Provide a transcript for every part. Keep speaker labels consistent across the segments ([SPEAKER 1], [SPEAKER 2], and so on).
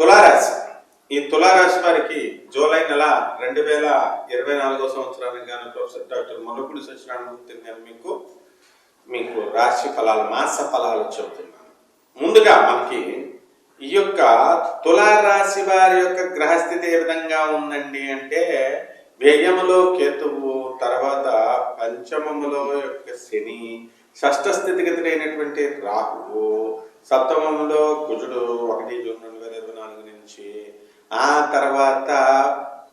[SPEAKER 1] తులారాశి. ఈ తులారాశి వారికి జూలై నెల రెండు వేల ఇరవై నాలుగో సంవత్సరానికి గాను ప్రొఫెసర్ డాక్టర్ మనుపుడి సత్యనారాయణ నేను మీకు మీకు రాశి ఫలాలు మాస ఫలాలు చెబుతున్నాను. ముందుగా మనకి ఈ యొక్క తులారాశి వారి యొక్క గ్రహస్థితి ఏ విధంగా ఉందండి అంటే వ్యయములో కేతువు తర్వాత పంచమములో యొక్క శని షష్ఠ స్థితిగతి అయినటువంటి రాహువు సప్తమములో కుజుడు ఒకటి జూన్ రెండు వేల ఇరవై నాలుగు నుంచి ఆ తర్వాత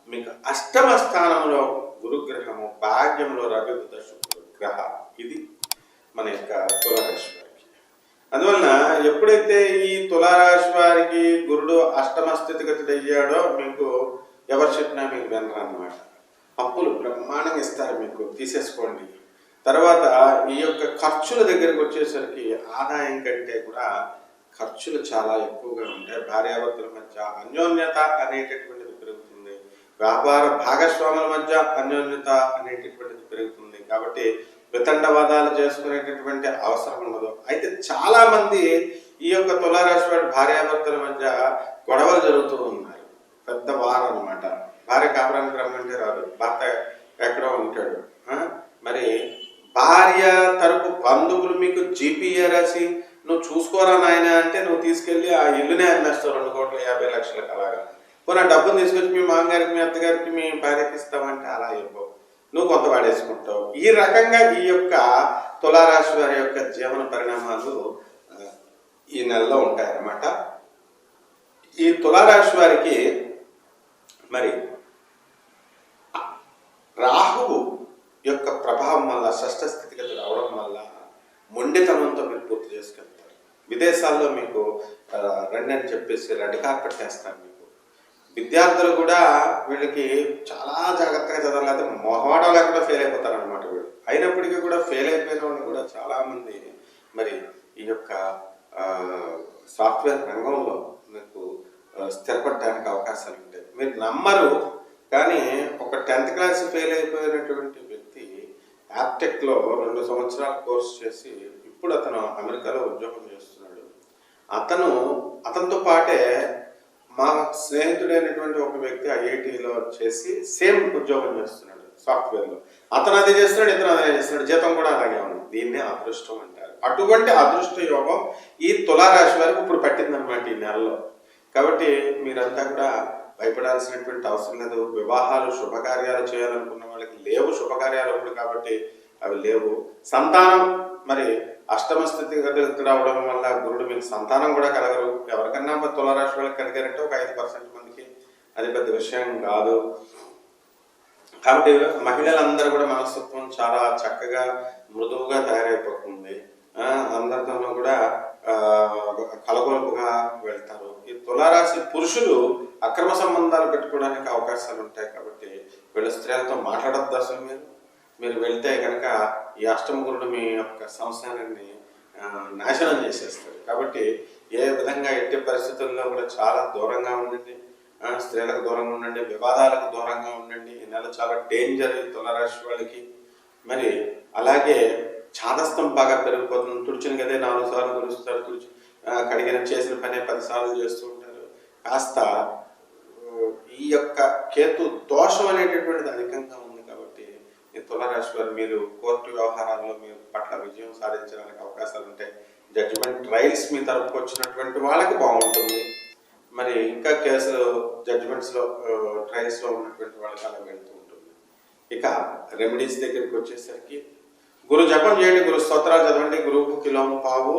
[SPEAKER 1] మీకు అష్టమ స్థానంలో గురుగ్రహము భాగ్యంలో రవి బుధ శుక్రుడు గ్రహ. ఇది మన యొక్క తులరాశి వారికి. అందువలన ఎప్పుడైతే ఈ తులారాశి వారికి గురుడు అష్టమ స్థితిగతుడు అయ్యాడో మీకు ఎవరు చెప్పినా మీకు వినరు అన్నమాట అప్పులు బ్రహ్మాండం ఇస్తారు మీకు తీసేసుకోండి. తర్వాత ఈ యొక్క ఖర్చుల దగ్గరకు వచ్చేసరికి ఆదాయం కంటే కూడా ఖర్చులు చాలా ఎక్కువగా ఉంటాయి. భార్యాభర్తల మధ్య అన్యోన్యత అనేటటువంటిది పెరుగుతుంది. వ్యాపార భాగస్వాముల మధ్య అన్యోన్యత అనేటటువంటిది పెరుగుతుంది. కాబట్టి వితండవాదాలు చేసుకునేటటువంటి అవసరం ఉండదు. అయితే చాలా మంది ఈ యొక్క తులారాశి వారి భార్యాభర్తల మధ్య గొడవలు జరుగుతూ ఉన్నారు. పెద్ద వారం అనమాట భార్య కాపురానికి రమ్మంటే రాదు. భర్త ఎక్కడో ఉంటాడు. మరి భార్య తరపు బంధువులు మీకు జీపీఏ రాసి నువ్వు చూసుకోరా నాయన అంటే నువ్వు తీసుకెళ్ళి ఆ ఇల్లునే అమ్మేస్తావు రెండు కోట్ల యాభై లక్షలకు అలాగా. పోనీ ఆ డబ్బులు తీసుకొచ్చి మీ మామగారికి మీ అత్తగారికి మీ భార్యకి ఇస్తామంటే అలా ఇవ్వవు నువ్వు కొంత వాడేసుకుంటావు. ఈ రకంగా ఈ యొక్క తులారాశి వారి యొక్క జీవన పరిణామాలు ఈ నెలలో ఉంటాయన్నమాట. ఈ తులారాశి వారికి మరి రాహువు యొక్క ప్రభావం వల్ల షష్ఠ స్థితిగతి రావడం వల్ల మొండితనంతో పూర్తి చేసుకెళ్తారు విదేశాల్లో మీకు ఆ, రండి అని చెప్పేసి రెడ్ కార్పెట్ చేస్తారు మీకు. విద్యార్థులు కూడా వీళ్ళకి చాలా జాగ్రత్తగా చదవాలి మొహమాటం లేకుండా ఫెయిల్ అయిపోతారనమాట వీళ్ళు. అయినప్పటికీ కూడా ఫెయిల్ అయిపోయిన వాళ్ళు కూడా చాలామంది మరి ఈ యొక్క సాఫ్ట్వేర్ రంగంలో మీకు స్థిరపడటానికి స్థిరపడడానికి అవకాశాలు ఉంటాయి. మీరు నమ్మరు కానీ ఒక టెన్త్ క్లాస్ ఫెయిల్ అయిపోయినటువంటి వ్యక్తి యాప్టెక్లో రెండు సంవత్సరాల కోర్స్ చేసి ఇప్పుడు అతను అమెరికాలో ఉద్యోగం చేస్తున్నాడు. అతను అతనితో పాటే మా స్నేహితుడైనటువంటి ఒక వ్యక్తి ఐఐటిలో చేసి సేమ్ ఉద్యోగం చేస్తున్నాడు సాఫ్ట్వేర్లో. అతను అదే చేస్తున్నాడు ఇతను అదే చేస్తున్నాడు జీతం కూడా అలాగే ఉంది. దీన్నే అదృష్టం అంటారు. అటువంటి అదృష్ట యోగం ఈ తులారాశి వారికి ఇప్పుడు పట్టిందన్నమాట ఈ నెలలో. కాబట్టి మీరంతా కూడా భయపడాల్సినటువంటి అవసరం లేదు. వివాహాలు శుభకార్యాలు చేయాలనుకున్న వాళ్ళకి లేవు శుభకార్యాలు ఇప్పుడు కాబట్టి అవి లేవు. సంతానం మరి అష్టమ స్థితి రావడం వల్ల గురుడు మీకు సంతానం కూడా కలగరు. ఎవరికన్నా మరి తులారాశి వాళ్ళకి కలిగారంటే ఒక ఐదు పర్సెంట్ మందికి అది పెద్ద విషయం కాదు. కాబట్టి మహిళలందరూ కూడా మనస్తత్వం చాలా చక్కగా మృదువుగా తయారైపోతుంది. అందరితోనూ కూడా కలగొలుపుగా వెళ్తారు. ఈ తులారాశి పురుషులు అక్రమ సంబంధాలు పెట్టుకోవడానికి అవకాశాలు ఉంటాయి కాబట్టి వీళ్ళు స్త్రీలతో మాట్లాడద్దు అసలు మీరు? మీరు వెళ్తే కనుక ఈ అష్టమగురుడు మీ యొక్క సంసారాన్ని నాశనం చేసేస్తారు కాబట్టి ఏ విధంగా ఎట్టి పరిస్థితుల్లో కూడా చాలా దూరంగా ఉండండి స్త్రీలకు దూరంగా ఉండండి వివాదాలకు దూరంగా ఉండండి. ఈ నెల చాలా డేంజర్ తులరాశి వాళ్ళకి. మరి అలాగే చాదస్తం బాగా పెరిగిపోతుంది. తుడిచిన గదే నాలుగు సార్లు తుడుస్తారు తుడిచి కడిగిన చేసిన పనే పదిసార్లు చేస్తూ ఉంటారు. కాస్త ఈ యొక్క కేతు దోషం అనే ఈ మీరు కోర్టు వ్యవహారాల్లో మీరు పట్ల విజయం సాధించడానికి అవకాశాలు ఉంటాయి జడ్జిమెంట్ ట్రయల్స్ మీ తరపుకు వచ్చినటువంటి వాళ్ళకి బాగుంటుంది. మరి ఇంకా కేసులు జడ్జిమెంట్స్లో ట్రయల్స్లో ఉన్నటువంటి వాళ్ళకి అలా వెళ్తూ ఉంటుంది. ఇక రెమెడీస్ దగ్గరికి వచ్చేసరికి గురు జపం చేయండి గురు స్తోత్రాలు చదవండి గురువుకు కిలోము పావు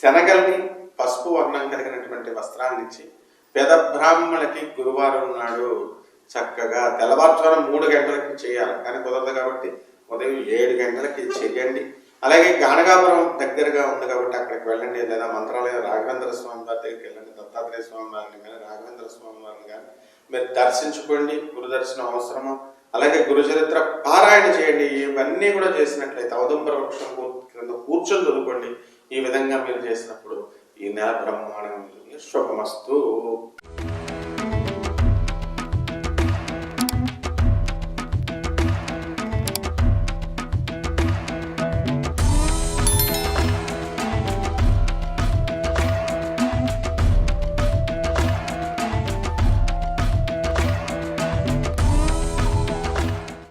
[SPEAKER 1] శనగల్ని పసుపు వర్ణం కలిగినటువంటి వస్త్రాన్ని ఇచ్చి పేద బ్రాహ్మణులకి గురువారం నాడు చక్కగా తెల్లవారుజామున మూడు గంటలకి చేయాలి. కానీ కుదరదు కాబట్టి ఉదయం ఏడు గంటలకి చెయ్యండి అలాగే గానగాపురం దగ్గరగా ఉంది కాబట్టి అక్కడికి వెళ్ళండి. లేదా మంత్రాలయం రాఘవేంద్ర స్వామి వారి దగ్గరికి వెళ్ళండి. దత్తాత్రేయ స్వామి వారిని కానీ రాఘవేంద్ర స్వామి వారిని కానీ మీరు దర్శించుకోండి. గురుదర్శనం అవసరము. అలాగే గురుచరిత్ర పారాయణ చేయండి. ఇవన్నీ కూడా చేసినట్లయితే ఔదంబర వృక్షం క్రింద కూర్చొని చదువుకోండి. ఈ విధంగా మీరు చేసినప్పుడు ఈ నెల బ్రహ్మాండంగా ఉంటుంది శుభమస్తు.